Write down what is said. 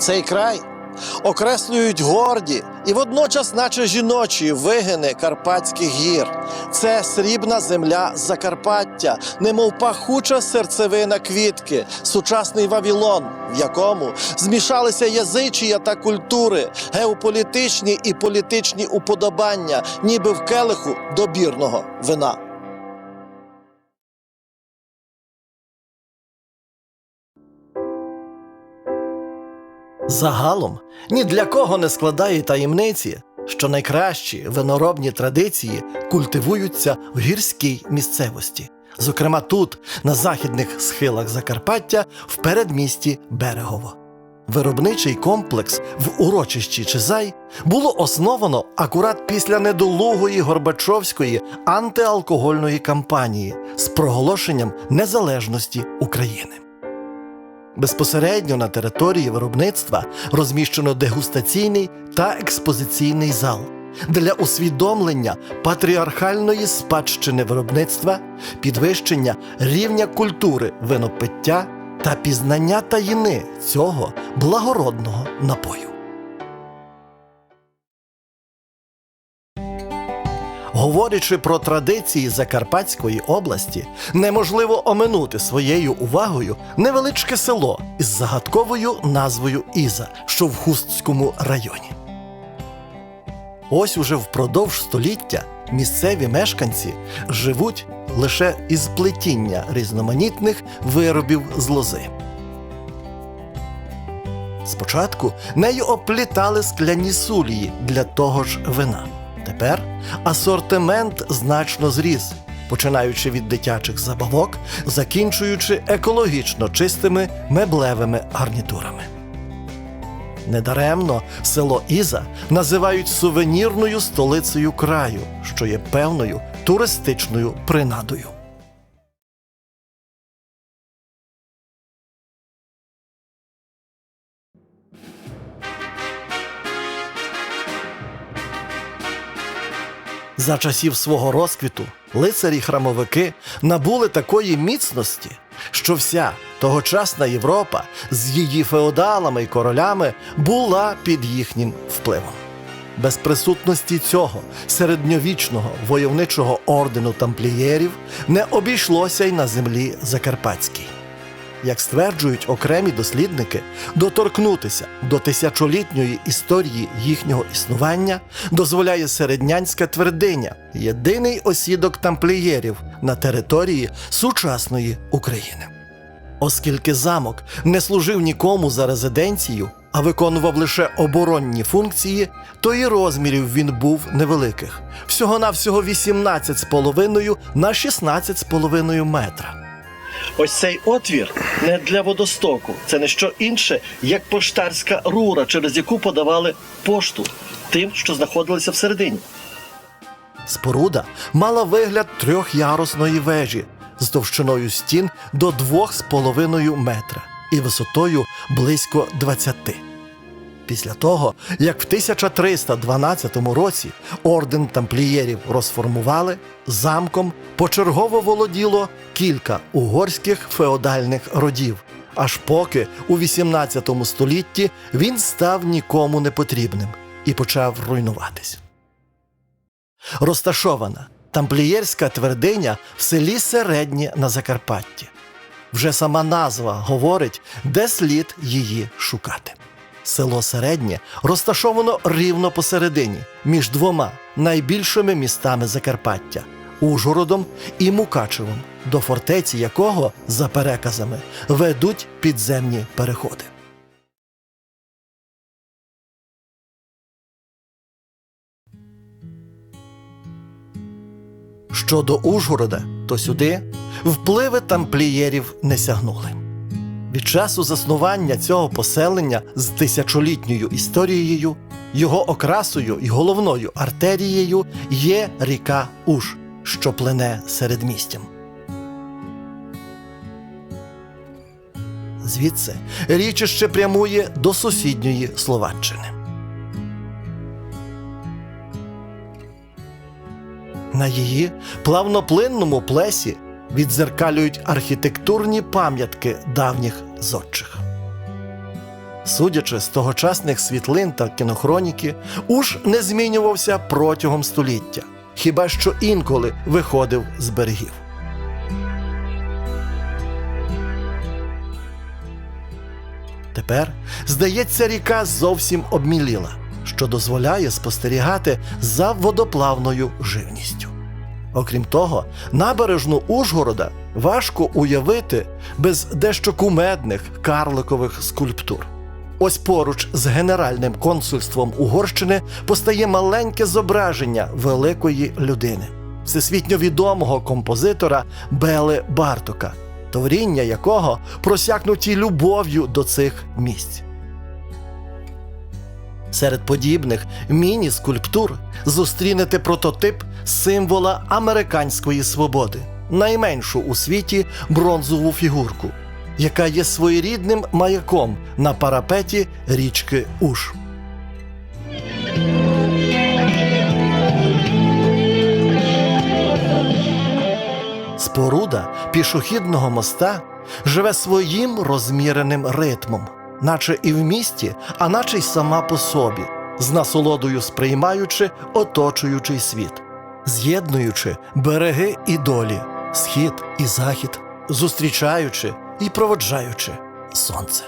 Цей край окреслюють горді і водночас, наче жіночі вигини Карпатських гір. Це срібна земля Закарпаття, немов пахуча серцевина квітки, сучасний Вавілон, в якому змішалися язичія та культури, геополітичні і політичні уподобання, ніби в келиху добірного вина. Загалом ні для кого не складає таємниці, що найкращі виноробні традиції культивуються в гірській місцевості, зокрема тут, на західних схилах Закарпаття, в передмісті Берегово. Виробничий комплекс в урочищі Чизай було основано акурат після недолугої Горбачовської антиалкогольної кампанії з проголошенням незалежності України. Безпосередньо на території виробництва розміщено дегустаційний та експозиційний зал для усвідомлення патріархальної спадщини виробництва, підвищення рівня культури винопиття та пізнання таїни цього благородного напою. Говорячи про традиції Закарпатської області, неможливо оминути своєю увагою невеличке село із загадковою назвою Іза, що в Хустському районі. Ось уже впродовж століття місцеві мешканці живуть лише із плетіння різноманітних виробів з лози. Спочатку нею оплітали скляні сулії для того ж вина. Тепер асортимент значно зріс, починаючи від дитячих забавок, закінчуючи екологічно чистими меблевими гарнітурами. Недаремно село Іза називають сувенірною столицею краю, що є певною туристичною принадою. За часів свого розквіту лицарі-храмовики набули такої міцності, що вся тогочасна Європа з її феодалами й королями була під їхнім впливом. Без присутності цього середньовічного войовничого ордену тамплієрів не обійшлося й на землі Закарпатській. Як стверджують окремі дослідники, доторкнутися до тисячолітньої історії їхнього існування дозволяє середнянська твердиня, єдиний осідок тамплієрів на території сучасної України. Оскільки замок не служив нікому за резиденцію, а виконував лише оборонні функції, то і розмірів він був невеликих всього-навсього 18,5 на 16,5 метра. Ось цей отвір не для водостоку, це не що інше, як поштарська рура, через яку подавали пошту тим, що знаходилися всередині. Споруда мала вигляд трьохярусної вежі з товщиною стін до 2,5 метра і висотою близько 20. Після того, як в 1312 році орден тамплієрів розформували, замком почергово володіло кілька угорських феодальних родів, аж поки у 18 столітті він став нікому не потрібним і почав руйнуватись. Розташована тамплієрська твердиня в селі Середнє на Закарпатті. Вже сама назва говорить, де слід її шукати. Село Середнє розташовано рівно посередині між двома найбільшими містами Закарпаття Ужгородом і Мукачевом, до фортеці якого, за переказами, ведуть підземні переходи. Щодо Ужгорода, то сюди впливи тамплієрів не сягнули. Від часу заснування цього поселення з тисячолітньою історією, його окрасою і головною артерією є ріка Уж, що плене середмістям. Звідси річище прямує до сусідньої Словаччини. На її плавноплинному плесі відзеркалюють архітектурні пам'ятки давніх зодчих. судячи з тогочасних світлин та кінохроніки, уж не змінювався протягом століття, хіба що інколи виходив з берегів. Тепер, здається, ріка зовсім обміліла, що дозволяє спостерігати за водоплавною живністю. Окрім того, набережну Ужгорода важко уявити без дещо кумедних карликових скульптур. Ось поруч з генеральним консульством Угорщини постає маленьке зображення великої людини, всесвітньо відомого композитора Бели Бартока, творіння якого просякнуті любов'ю до цих місць. Серед подібних міні-скульптур зустрінете прототип символа американської свободи, найменшу у світі бронзову фігурку, яка є своєрідним маяком на парапеті річки Уж. Споруда пішохідного моста живе своїм розміреним ритмом, наче і в місті, а наче й сама по собі, з насолодою сприймаючи оточуючий світ, з'єднуючи береги і долі, схід і захід, зустрічаючи і проводжаючи сонце.